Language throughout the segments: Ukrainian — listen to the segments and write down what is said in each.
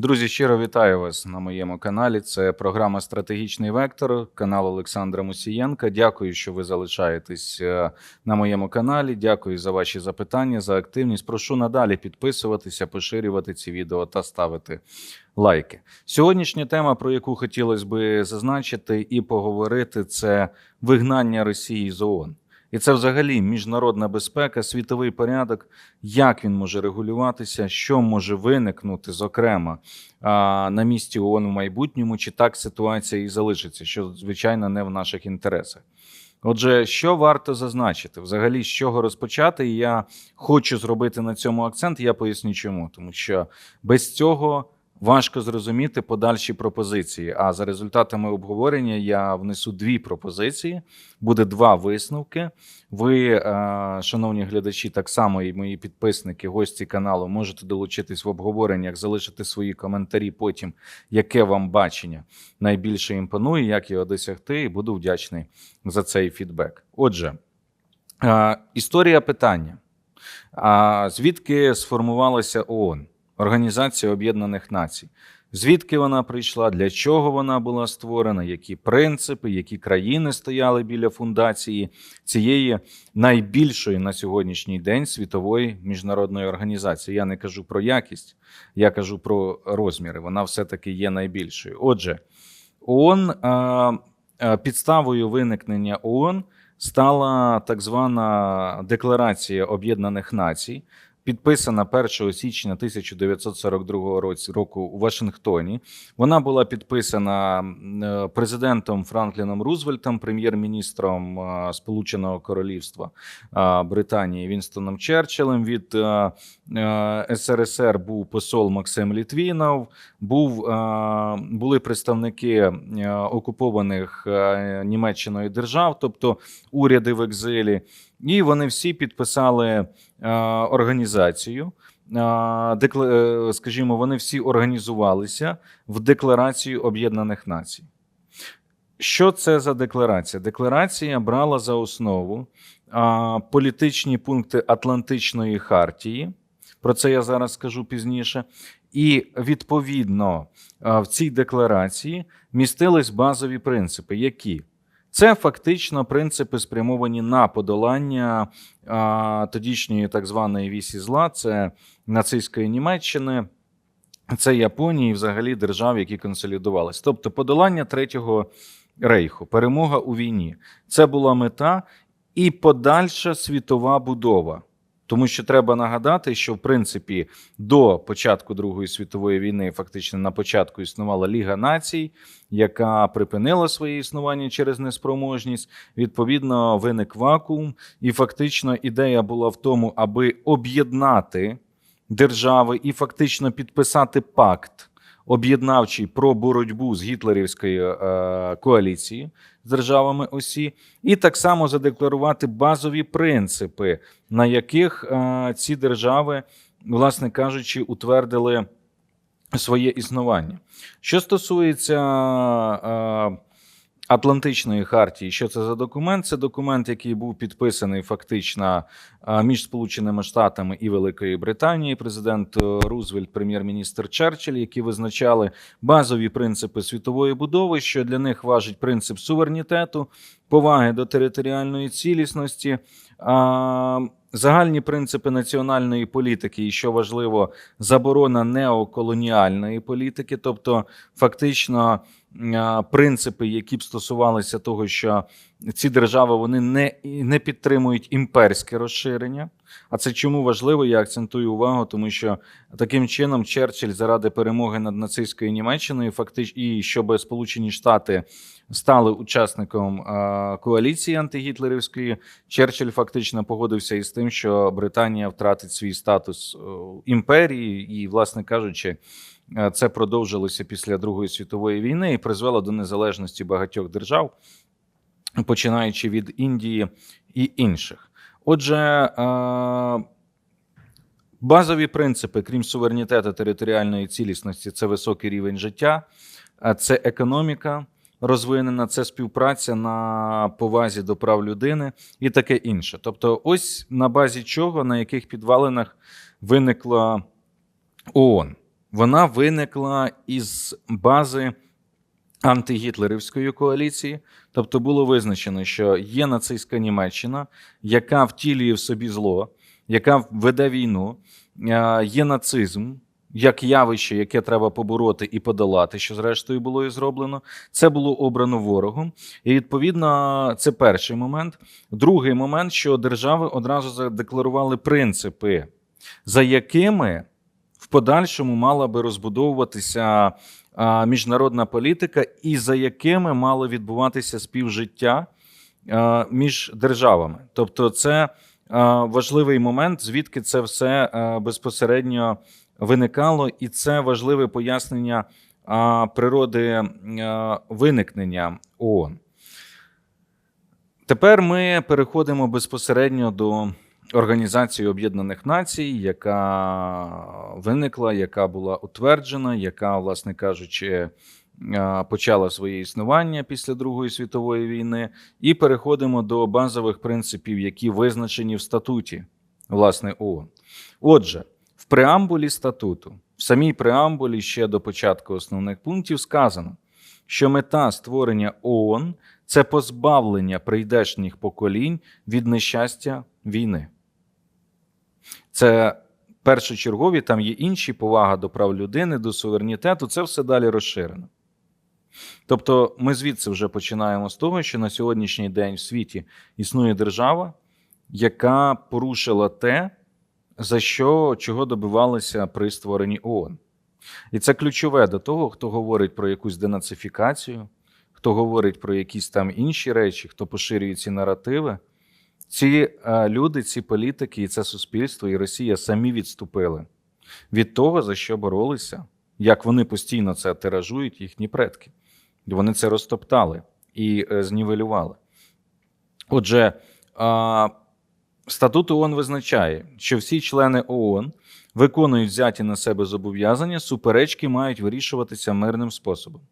Друзі, щиро вітаю вас на моєму каналі. Це програма Стратегічний вектор, канал Олександра Мусієнка. Дякую, що ви залишаєтесь е, на моєму каналі. Дякую за ваші запитання, за активність. Прошу надалі підписуватися, поширювати ці відео та ставити лайки. Сьогоднішня тема, про яку хотілося би зазначити і поговорити, це вигнання Росії з ООН. І це взагалі міжнародна безпека, світовий порядок, як він може регулюватися, що може виникнути, зокрема на місці ООН в майбутньому, чи так ситуація і залишиться, що звичайно не в наших інтересах. Отже, що варто зазначити, взагалі, з чого розпочати, і я хочу зробити на цьому акцент. Я поясню, чому, тому що без цього. Важко зрозуміти подальші пропозиції. А за результатами обговорення я внесу дві пропозиції. Буде два висновки. Ви, е, шановні глядачі, так само і мої підписники, гості каналу, можете долучитись в обговореннях, залишити свої коментарі. Потім яке вам бачення найбільше імпонує, як його досягти, і буду вдячний за цей фідбек. Отже, е, історія питання: А звідки сформувалася ООН? Організація Об'єднаних Націй. Звідки вона прийшла, для чого вона була створена, які принципи, які країни стояли біля фундації цієї найбільшої на сьогоднішній день світової міжнародної організації? Я не кажу про якість, я кажу про розміри. Вона все-таки є найбільшою. Отже, ООН підставою виникнення ООН стала так звана Декларація Об'єднаних Націй підписана 1 січня 1942 року у Вашингтоні. Вона була підписана е, президентом Франкліном Рузвельтом, прем'єр-міністром е, Сполученого Королівства е, Британії Вінстоном Черчиллем. Від СРСР був посол Максим Літвінов. Був були представники окупованих Німеччиною держав, тобто уряди в екзилі. І вони всі підписали е, організацію. Е, скажімо, вони всі організувалися в Декларацію Об'єднаних Націй. Що це за декларація? Декларація брала за основу політичні пункти Атлантичної хартії. Про це я зараз скажу пізніше. І відповідно в цій декларації містились базові принципи, які це фактично принципи спрямовані на подолання а, тодішньої так званої вісі зла, це нацистської Німеччини, це Японії, взагалі держав, які консолідувалися. Тобто подолання третього рейху, перемога у війні. Це була мета і подальша світова будова. Тому що треба нагадати, що в принципі до початку Другої світової війни, фактично на початку існувала Ліга націй, яка припинила своє існування через неспроможність. Відповідно, виник вакуум, і фактично ідея була в тому, аби об'єднати держави і фактично підписати пакт об'єднавчий про боротьбу з гітлерівською е, коаліцією з державами Осі, і так само задекларувати базові принципи, на яких е, ці держави, власне кажучи, утвердили своє існування. Що стосується е, Атлантичної хартії, що це за документ? Це документ, який був підписаний фактично між Сполученими Штатами і Великої Британії. Президент е, Рузвельт, прем'єр-міністр Черчилль, які визначали базові принципи світової будови, що для них важить принцип суверенітету, поваги до територіальної цілісності. Загальні принципи національної політики, і що важливо, заборона неоколоніальної політики, тобто фактично принципи, які б стосувалися того, що ці держави вони не не підтримують імперське розширення. А це чому важливо? Я акцентую увагу, тому що таким чином Черчилль заради перемоги над нацистською Німеччиною, фактично, і щоб Сполучені Штати стали учасником коаліції антигітлерівської, Черчилль фактично погодився із тим, що Британія втратить свій статус імперії, і, власне кажучи. Це продовжилося після Другої світової війни і призвело до незалежності багатьох держав, починаючи від Індії і інших. Отже, базові принципи, крім суверенітету територіальної цілісності, це високий рівень життя, це економіка розвинена, це співпраця на повазі до прав людини і таке інше. Тобто, ось на базі чого, на яких підвалинах виникла ООН. Вона виникла із бази антигітлерівської коаліції. Тобто було визначено, що є нацистська Німеччина, яка втілює в собі зло, яка веде війну, е, є нацизм. Як явище, яке треба побороти і подолати, що зрештою було і зроблено, це було обрано ворогом, і відповідно це перший момент. Другий момент, що держави одразу задекларували принципи, за якими подальшому мала би розбудовуватися міжнародна політика, і за якими мало відбуватися співжиття між державами. Тобто, це важливий момент, звідки це все безпосередньо виникало, і це важливе пояснення природи виникнення ООН. Тепер ми переходимо безпосередньо до Організації Об'єднаних Націй, яка виникла, яка була утверджена, яка, власне кажучи, е, почала своє існування після Другої світової війни, і переходимо до базових принципів, які визначені в статуті власне ООН. Отже, в преамбулі статуту, в самій преамбулі ще до початку основних пунктів сказано, що мета створення ООН це позбавлення прийдешніх поколінь від нещастя війни. Це першочергові, там є інші повага до прав людини, до суверенітету. Це все далі розширено. Тобто, ми звідси вже починаємо з того, що на сьогоднішній день в світі існує держава, яка порушила те, за що чого добивалися при створенні ООН. І це ключове до того, хто говорить про якусь денацифікацію, хто говорить про якісь там інші речі, хто поширює ці наративи. Ці е, люди, ці політики, і це суспільство, і Росія самі відступили від того, за що боролися, як вони постійно це тиражують, їхні предки. Вони це розтоптали і е, знівелювали. Отже, статут ООН визначає, що всі члени ООН виконують взяті на себе зобов'язання, суперечки мають вирішуватися мирним способом.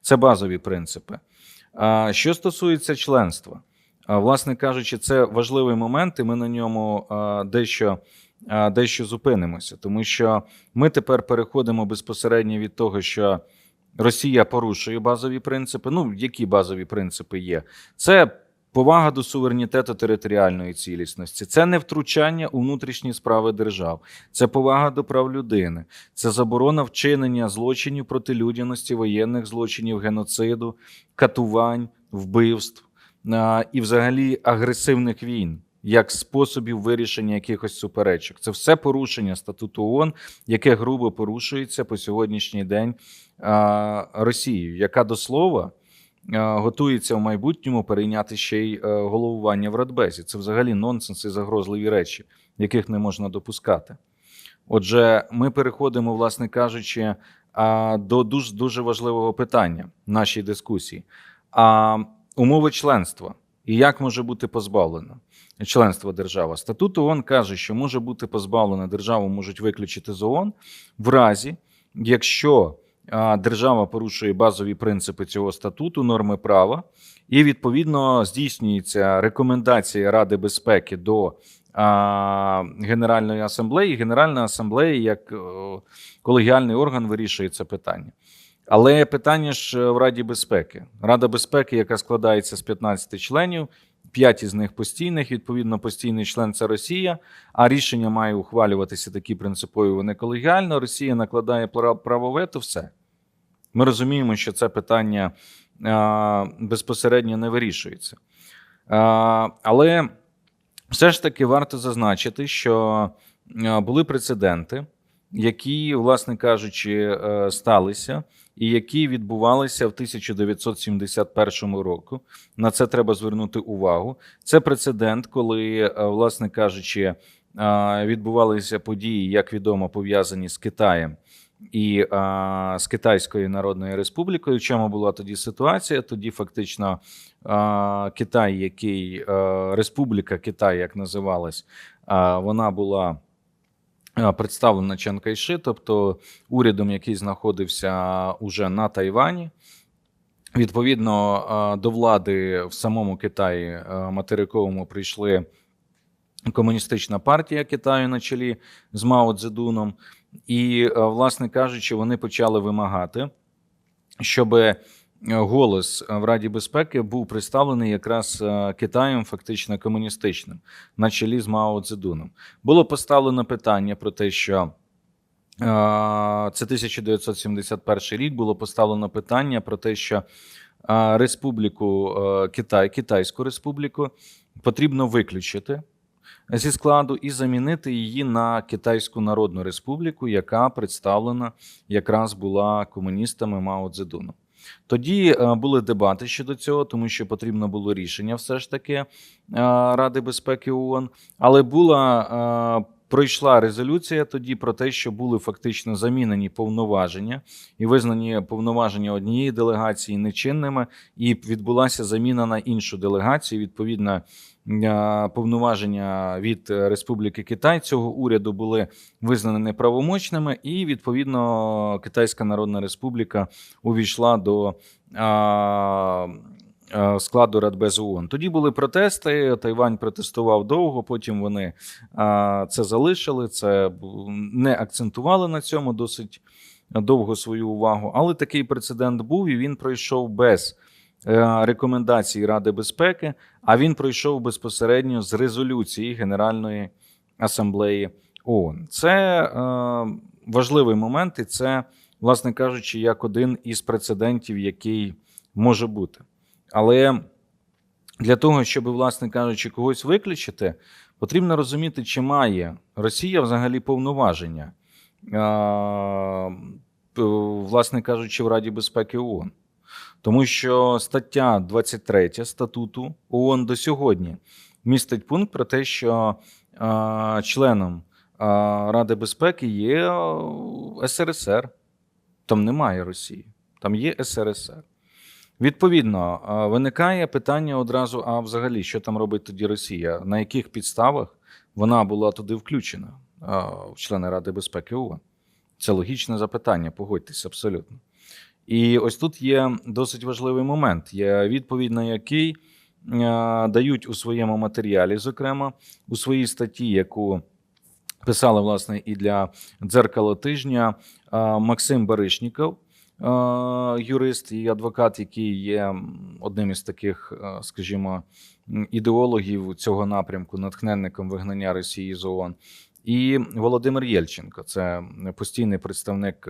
Це базові принципи. Що стосується членства, власне кажучи, це важливий момент, і ми на ньому дещо дещо зупинимося, тому що ми тепер переходимо безпосередньо від того, що Росія порушує базові принципи. Ну, які базові принципи є? Це повага до суверенітету територіальної цілісності, це не втручання у внутрішні справи держав, це повага до прав людини, це заборона вчинення злочинів проти людяності, воєнних злочинів, геноциду, катувань, вбивств і, взагалі, агресивних війн. Як способів вирішення якихось суперечок, це все порушення статуту ООН, яке грубо порушується по сьогоднішній день Росією, яка до слова готується в майбутньому перейняти ще й е, головування в Радбезі. Це взагалі нонсенс і загрозливі речі, яких не можна допускати. Отже, ми переходимо, власне кажучи, до дуже дуже важливого питання в нашій дискусії. Умови членства і як може бути позбавлено членство держава? Статут ООН каже, що може бути позбавлена державу, можуть виключити з ООН в разі, якщо держава порушує базові принципи цього статуту, норми права, і відповідно здійснюється рекомендація Ради безпеки до Генеральної асамблеї. Генеральна асамблея як колегіальний орган вирішує це питання. Але питання ж в Раді безпеки. Рада безпеки, яка складається з 15 членів, 5 із них постійних, відповідно, постійний член це Росія. А рішення має ухвалюватися такі принципові. Вони колегіально. Росія накладає право вето, все. Ми розуміємо, що це питання безпосередньо не вирішується. Але все ж таки варто зазначити, що були прецеденти, які, власне кажучи, е, сталися. І які відбувалися в 1971 року. На це треба звернути увагу. Це прецедент, коли, е, власне кажучи, відбувалися події, як відомо, пов'язані з Китаєм і а, з Китайською Народною Республікою. В чому була тоді ситуація? Тоді фактично Китай, який Республіка Китай, як називалась, вона була. Представлена Чан Кайши, тобто урядом, який знаходився уже на Тайвані. Відповідно до влади в самому Китаї материковому прийшли Комуністична партія Китаю на чолі з Мао Цзедуном. І, е, власне кажучи, вони почали вимагати, щоб е, голос в Раді безпеки був представлений якраз е, Китаєм, фактично комуністичним, на чолі з Мао Цзедуном. Було поставлено питання про те, що е, це 1971 рік було поставлено питання про те, що е, Республіку Китай, Китайську республіку потрібно виключити зі складу і замінити її на Китайську Народну Республіку, яка представлена якраз була комуністами Мао Цзедуну. Тоді е, були дебати щодо цього, тому що потрібно було рішення все ж таки е, Ради безпеки ООН. Але була е, пройшла резолюція тоді про те, що були фактично замінені повноваження і визнані повноваження однієї делегації нечинними, і відбулася заміна на іншу делегацію. Відповідно, повноваження від е, Республіки Китай цього уряду були визнані неправомочними, і відповідно Китайська Народна Республіка увійшла до а, а, складу Радбезу ООН. Тоді були протести. Тайвань протестував довго. Потім вони це залишили, це не акцентували на цьому досить довго свою увагу. Але такий прецедент був, і він пройшов без е, рекомендацій Ради безпеки, а він пройшов безпосередньо з резолюції Генеральної асамблеї ООН. Це е, важливий момент, і це, власне кажучи, як один із прецедентів, який може бути. Але для того, щоб, власне кажучи, когось виключити, потрібно розуміти, чи має Росія взагалі повноваження, е, власне кажучи, в Раді безпеки ООН. Тому що стаття 23 статуту ООН до сьогодні містить пункт про те, що е, членом е, Ради безпеки є СРСР. Там немає Росії, там є СРСР. Відповідно, виникає питання одразу: а взагалі, що там робить тоді Росія? На яких підставах вона була туди включена в члени Ради безпеки ООН? Це логічне запитання, погодьтесь абсолютно. І ось тут є досить важливий момент, є відповідь на який е, дають у своєму матеріалі, зокрема у своїй статті, яку писали власне і для дзеркала тижня е, Максим Баришніков, е, юрист і адвокат, який є одним із таких, скажімо, ідеологів цього напрямку, натхненником вигнання Росії з ООН. І Володимир Єльченко, це постійний представник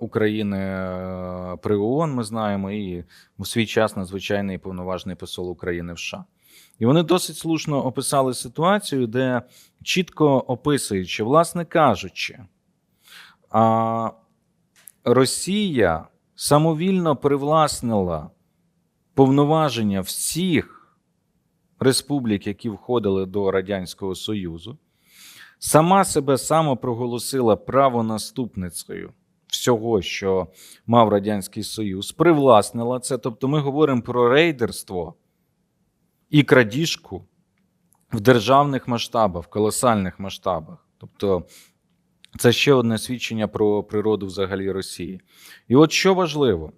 України е, при ООН, ми знаємо, і в свій час надзвичайний повноважний посол України в США. І вони досить слушно описали ситуацію, де чітко описують, що, власне кажучи, Росія самовільно привласнила повноваження всіх республік, які входили до Радянського Союзу, сама себе самопроголосила правонаступницею всього, що мав Радянський Союз, привласнила це. Тобто, ми говоримо про рейдерство і крадіжку в державних масштабах, в колосальних масштабах. Тобто, це ще одне свідчення про природу взагалі Росії. І от що важливо,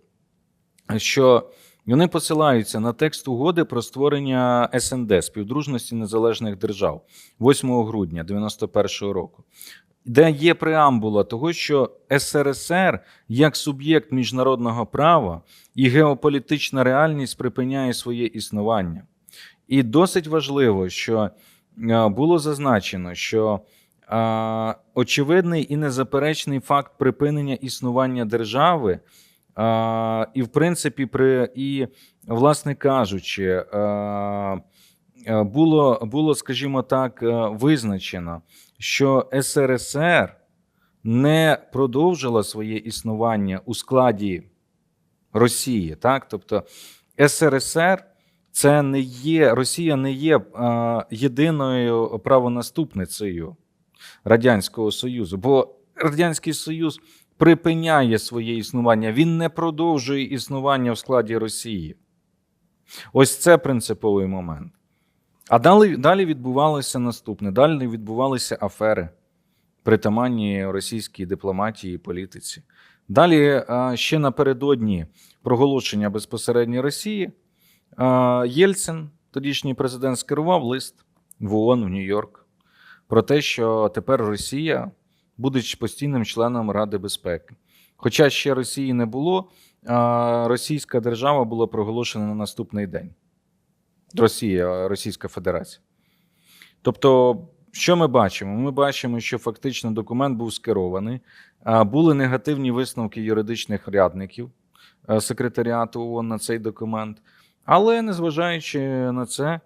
що вони посилаються на текст угоди про створення СНД співдружності незалежних держав 8 грудня 91-го року, де є преамбула того, що СРСР як суб'єкт міжнародного права і геополітична реальність припиняє своє існування. І досить важливо, що е, було зазначено, що е, очевидний і незаперечний факт припинення існування держави, е, і, в принципі, при і, власне кажучи, було, було, скажімо так, визначено, що СРСР не продовжила своє існування у складі Росії, так? Тобто СРСР це не є Росія не є єдиною правонаступницею Радянського Союзу, бо Радянський Союз припиняє своє існування, він не продовжує існування в складі Росії. Ось це принциповий момент. А далі, далі відбувалося наступне: далі відбувалися афери, притаманні російській дипломатії і політиці. Далі е, ще напередодні проголошення безпосередньо Росії. Е, Єльцин, тодішній президент скерував лист в ООН в Нью-Йорк про те, що тепер Росія буде постійним членом Ради безпеки. Хоча ще Росії не було, російська держава була проголошена на наступний день. Росія, Російська Федерація. Тобто, що ми бачимо? Ми бачимо, що фактично документ був скерований, були негативні висновки юридичних рядників секретаріату ООН на цей документ, але незважаючи на це,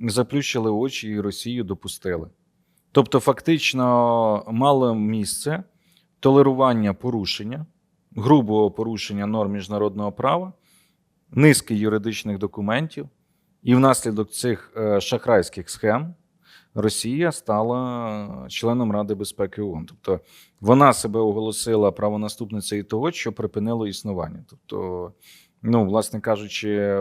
заплющили очі і Росію допустили. Тобто, фактично мало місце толерування порушення, грубого порушення норм міжнародного права, низки юридичних документів, і внаслідок цих е, шахрайських схем Росія стала членом Ради безпеки ООН. Тобто вона себе оголосила правонаступницею того, що припинило існування. Тобто, ну, власне кажучи,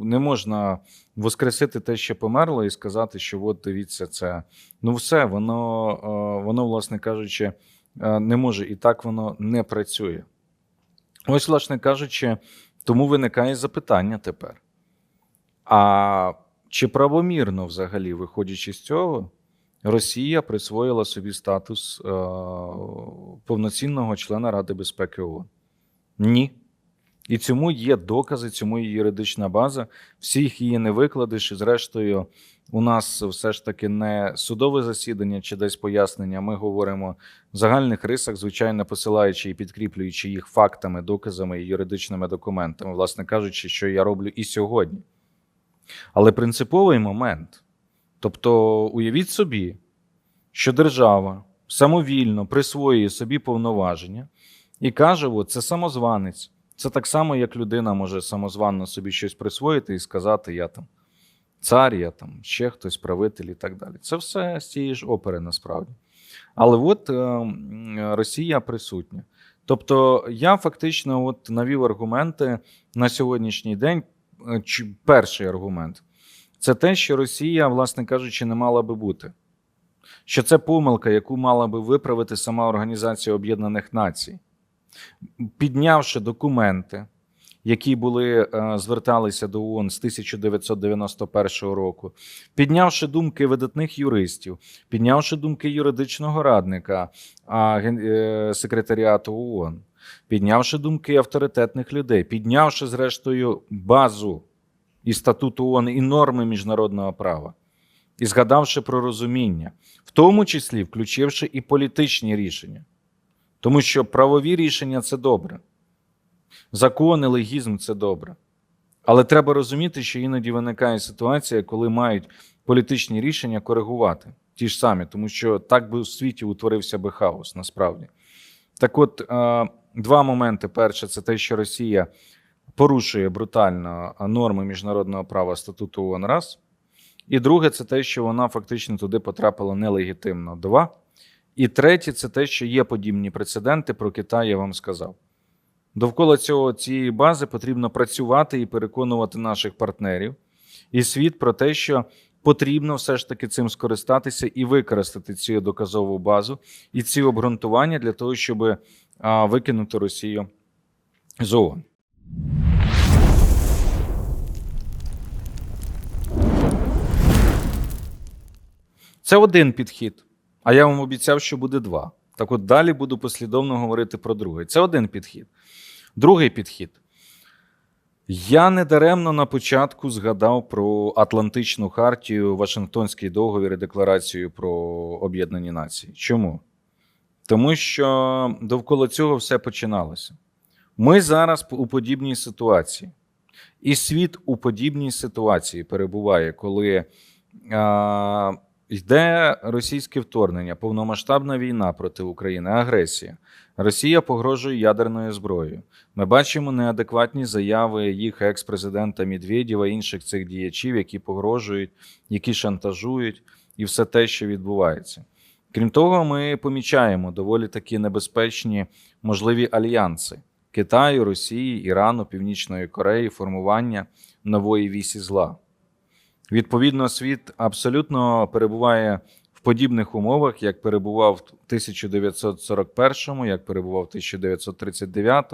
не можна воскресити те, що померло, і сказати, що от дивіться, це ну все, воно, е, воно, власне кажучи, е, не може і так воно не працює. Ось, власне кажучи, тому виникає запитання тепер. А чи правомірно, взагалі, виходячи з цього, Росія присвоїла собі статус е, повноцінного члена Ради безпеки ООН? Ні. І цьому є докази, цьому є юридична база. Всіх її не викладеш. І зрештою, у нас все ж таки не судове засідання чи десь пояснення. Ми говоримо в загальних рисах, звичайно, посилаючи і підкріплюючи їх фактами, доказами і юридичними документами, власне кажучи, що я роблю і сьогодні. Але принциповий момент. Тобто, уявіть собі, що держава самовільно присвоює собі повноваження і каже: от, це самозванець. Це так само, як людина може самозванно собі щось присвоїти і сказати: Я там цар, я там ще хтось, правитель і так далі. Це все з цієї ж опери насправді. Але от е, Росія присутня. Тобто, я фактично от навів аргументи на сьогоднішній день. Е, перший аргумент. Це те, що Росія, власне кажучи, не мала би бути. Що це помилка, яку мала би виправити сама Організація Об'єднаних Націй, піднявши документи, які були е, зверталися до ООН з 1991 року, піднявши думки видатних юристів, піднявши думки юридичного радника е, секретаріату ООН, піднявши думки авторитетних людей, піднявши, зрештою, базу і статуту ООН, і норми міжнародного права, і згадавши про розуміння, в тому числі включивши і політичні рішення. Тому що правові рішення це добре, закони, легізм це добре. Але треба розуміти, що іноді виникає ситуація, коли мають політичні рішення коригувати ті ж самі, тому що так би у світі утворився би хаос насправді. Так от, два моменти: перше, це те, що Росія порушує брутально норми міжнародного права статуту ООН раз. І друге, це те, що вона фактично туди потрапила нелегітимно. Два. І третє, це те, що є подібні прецеденти. Про Китай я вам сказав. Довкола цього цієї бази потрібно працювати і переконувати наших партнерів і світ про те, що потрібно все ж таки цим скористатися і використати цю доказову базу і ці обґрунтування для того, щоб викинути Росію з ООН. Це один підхід. А я вам обіцяв, що буде два. Так от далі буду послідовно говорити про другий. Це один підхід. Другий підхід. Я недаремно на початку згадав про Атлантичну хартію, Вашингтонський договір і Декларацію про Об'єднані Нації. Чому? Тому що довкола цього все починалося. Ми зараз у подібній ситуації, і світ у подібній ситуації перебуває, коли а, йде російське вторгнення, повномасштабна війна проти України, агресія. Росія погрожує ядерною зброєю. Ми бачимо неадекватні заяви їх екс-президента Медведєва, інших цих діячів, які погрожують, які шантажують, і все те, що відбувається. Крім того, ми помічаємо доволі такі небезпечні можливі альянси Китаю, Росії, Ірану, Північної Кореї, формування нової вісі зла. Відповідно, світ абсолютно перебуває в подібних умовах, як перебував в 1941, як перебував в 1939,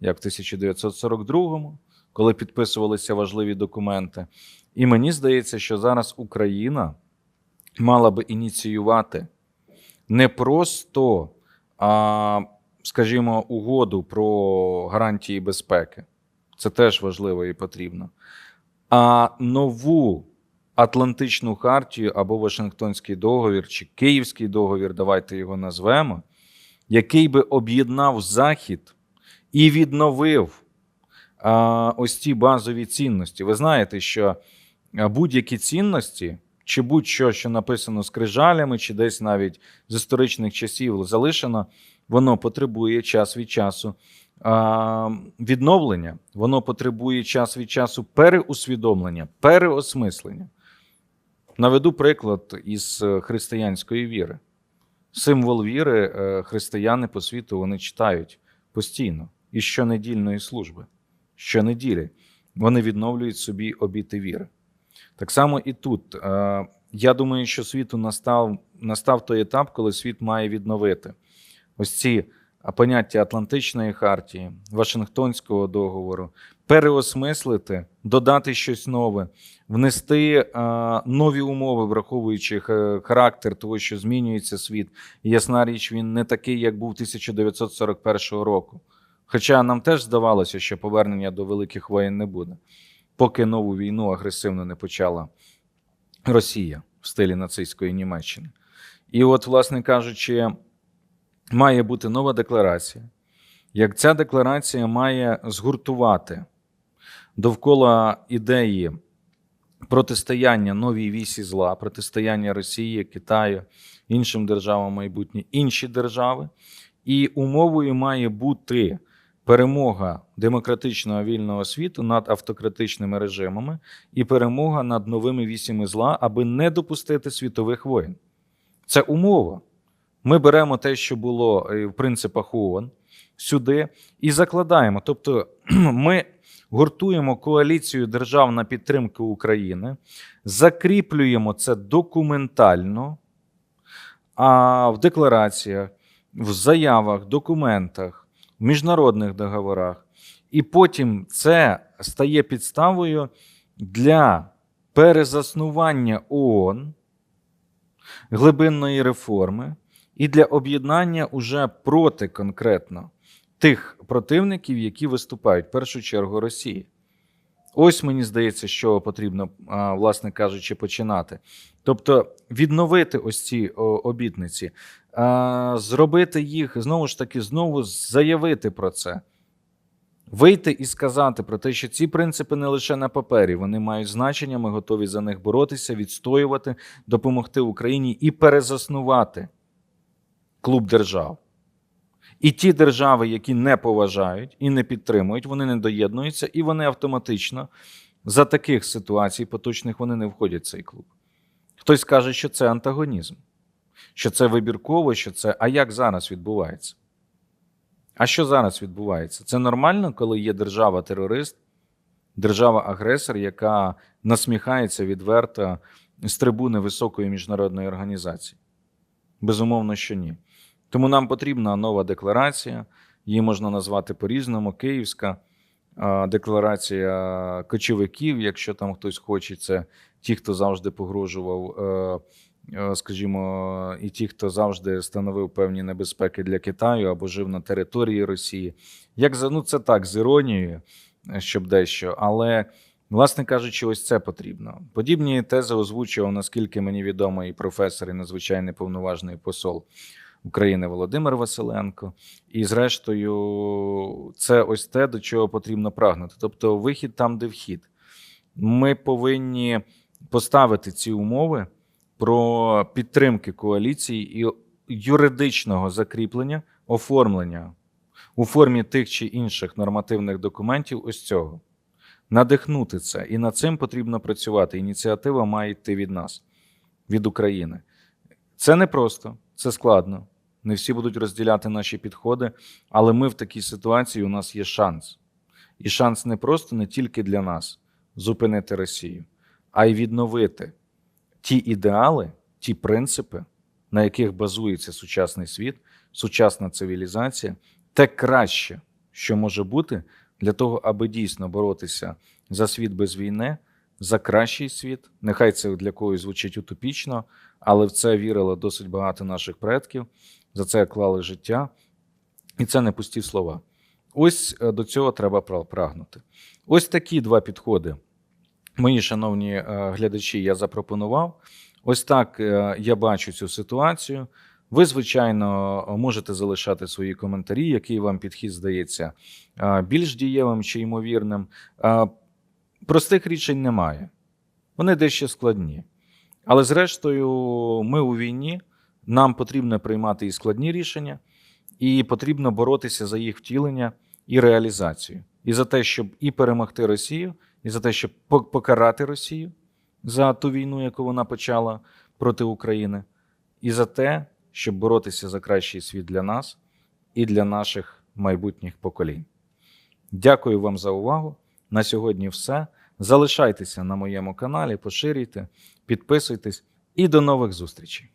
як в 1942, коли підписувалися важливі документи. І мені здається, що зараз Україна мала би ініціювати не просто, а, скажімо, угоду про гарантії безпеки. Це теж важливо і потрібно. А нову Атлантичну хартію або Вашингтонський договір, чи Київський договір, давайте його назвемо, який би об'єднав Захід і відновив а, ось ці базові цінності. Ви знаєте, що будь-які цінності, чи будь-що, що написано скрижалями, чи десь навіть з історичних часів залишено, воно потребує час від часу а, відновлення, воно потребує час від часу переусвідомлення, переосмислення. Наведу приклад із е, християнської віри. Символ віри е, християни по світу вони читають постійно і щонедільної служби. Щонеділі вони відновлюють собі обіти віри. Так само і тут. Е, Я думаю, що світу настав, настав той етап, коли світ має відновити ось ці поняття Атлантичної хартії, Вашингтонського договору, переосмислити, додати щось нове, внести нові умови, враховуючи характер того, що змінюється світ. Ясна річ, він не такий, як був 1941 року. Хоча нам теж здавалося, що повернення до великих воєн не буде, поки нову війну агресивно не почала Росія в стилі нацистської Німеччини. І от, власне кажучи, має бути нова декларація. Як ця декларація має згуртувати довкола ідеї протистояння новій вісі зла, протистояння Росії, Китаю, іншим державам майбутнє, інші держави, і умовою має бути перемога демократичного вільного світу над автократичними режимами і перемога над новими вісями зла, аби не допустити світових воєн. Це умова. Ми беремо те, що було е, в принципах ООН, сюди і закладаємо. Тобто, ми гуртуємо коаліцію держав на підтримку України, закріплюємо це документально, а в деклараціях, в заявах, документах, в міжнародних договорах. І потім це стає підставою для перезаснування ООН, глибинної реформи і для об'єднання уже проти конкретно тих противників, які виступають в першу чергу Росії. Ось мені здається, що потрібно, власне кажучи, починати. Тобто відновити ось ці обітниці, зробити їх знову ж таки, знову заявити про це. Вийти і сказати про те, що ці принципи не лише на папері, вони мають значення, ми готові за них боротися, відстоювати, допомогти Україні і перезаснувати клуб держав. І ті держави, які не поважають і не підтримують, вони не доєднуються, і вони автоматично за таких ситуацій поточних вони не входять в цей клуб. Хтось каже, що це антагонізм, що це вибірково, що це. А як зараз відбувається? А що зараз відбувається? Це нормально, коли є держава-терорист, держава-агресор, яка насміхається відверто з трибуни високої міжнародної організації? Безумовно, що ні. Тому нам потрібна нова декларація. Її можна назвати по-різному: Київська декларація кочовиків, якщо там хтось хоче, це ті, хто завжди погрожував, е, е, скажімо, і ті, хто завжди становив певні небезпеки для Китаю або жив на території Росії. Як ну це так з іронією, е, щоб дещо, але. Власне кажучи, ось це потрібно. Подібні тези озвучував, наскільки мені відомо, і професор, і надзвичайний повноважний посол України Володимир Василенко. І, зрештою, це ось те, до чого потрібно прагнути. Тобто, вихід там, де вхід. Ми повинні поставити ці умови про підтримки коаліції і юридичного закріплення, оформлення у формі тих чи інших нормативних документів. Ось цього. Надихнути це. І над цим потрібно працювати. Ініціатива має йти від нас, від України. Це не просто, це складно. Не всі будуть розділяти наші підходи, але ми в такій ситуації у нас є шанс. І шанс не просто не тільки для нас зупинити Росію, а й відновити ті ідеали, ті принципи, на яких базується сучасний світ, сучасна цивілізація, те краще, що може бути для того, аби дійсно боротися за світ без війни, за кращий світ. Нехай це для когось звучить утопічно, але в це вірило досить багато наших предків. За це клали життя. І це не пусті слова. Ось е, до цього треба прагнути. Ось такі два підходи. Мої шановні е, глядачі, я запропонував. Ось так е, я бачу цю ситуацію. Ви, звичайно, можете залишати свої коментарі, який вам підхід здається більш дієвим чи ймовірним. Простих рішень немає. Вони дещо складні. Але зрештою, ми у війні, нам потрібно приймати і складні рішення, і потрібно боротися за їх втілення і реалізацію. І за те, щоб і перемогти Росію, і за те, щоб покарати Росію за ту війну, яку вона почала проти України, і за те, щоб боротися за кращий світ для нас і для наших майбутніх поколінь. Дякую вам за увагу. На сьогодні все. Залишайтеся на моєму каналі, поширюйте, підписуйтесь і до нових зустрічей.